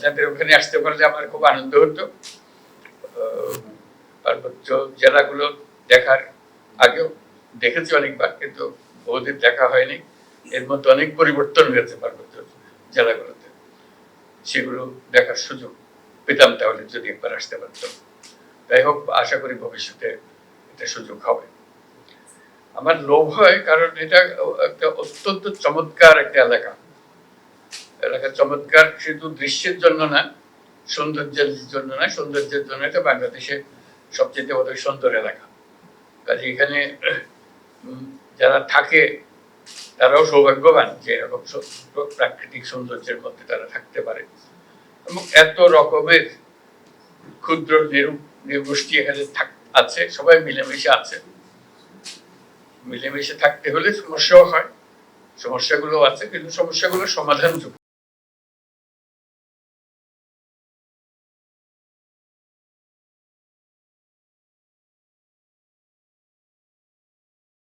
আপনাদের ওখানে আসতে পারলে আমার খুব আনন্দ হতো। পার্বত্য জেলাগুলো দেখার আগেও দেখেছি অনেকবার, কিন্তু বহুদিন দেখা হয়নি। এর মধ্যে অনেক পরিবর্তন হয়েছে পার্বত্য জেলাগুলোতে। সেগুলো দেখার সুযোগ পেতাম তাহলে যদি একবার আসতে পারতাম। যাই হোক, আশা করি ভবিষ্যতে এটা সুযোগ হবে। আমার লোভ হয় কারণ এটা একটা অত্যন্ত চমৎকার একটা এলাকা। এলাকা চমৎকার, শুধু দৃশ্যের জন্য না, সৌন্দর্যের জন্য না, সৌন্দর্যের জন্য এটা বাংলাদেশে সবচেয়ে বড় সুন্দর এলাকা। কাজে এখানে যারা থাকে, তারাও সৌভাগ্যবান যে এরকম প্রাকৃতিক সৌন্দর্যের মধ্যে তারা থাকতে পারে। এবং এত রকমের ক্ষুদ্র নিরু নির্গোষ্ঠী এখানে আছে, সবাই মিলেমিশে আছে। মিলেমিশে থাকতে হলে সমস্যাও হয় সমস্যাগুলো আছে, কিন্তু সমস্যাগুলো সমাধানযোগ্য।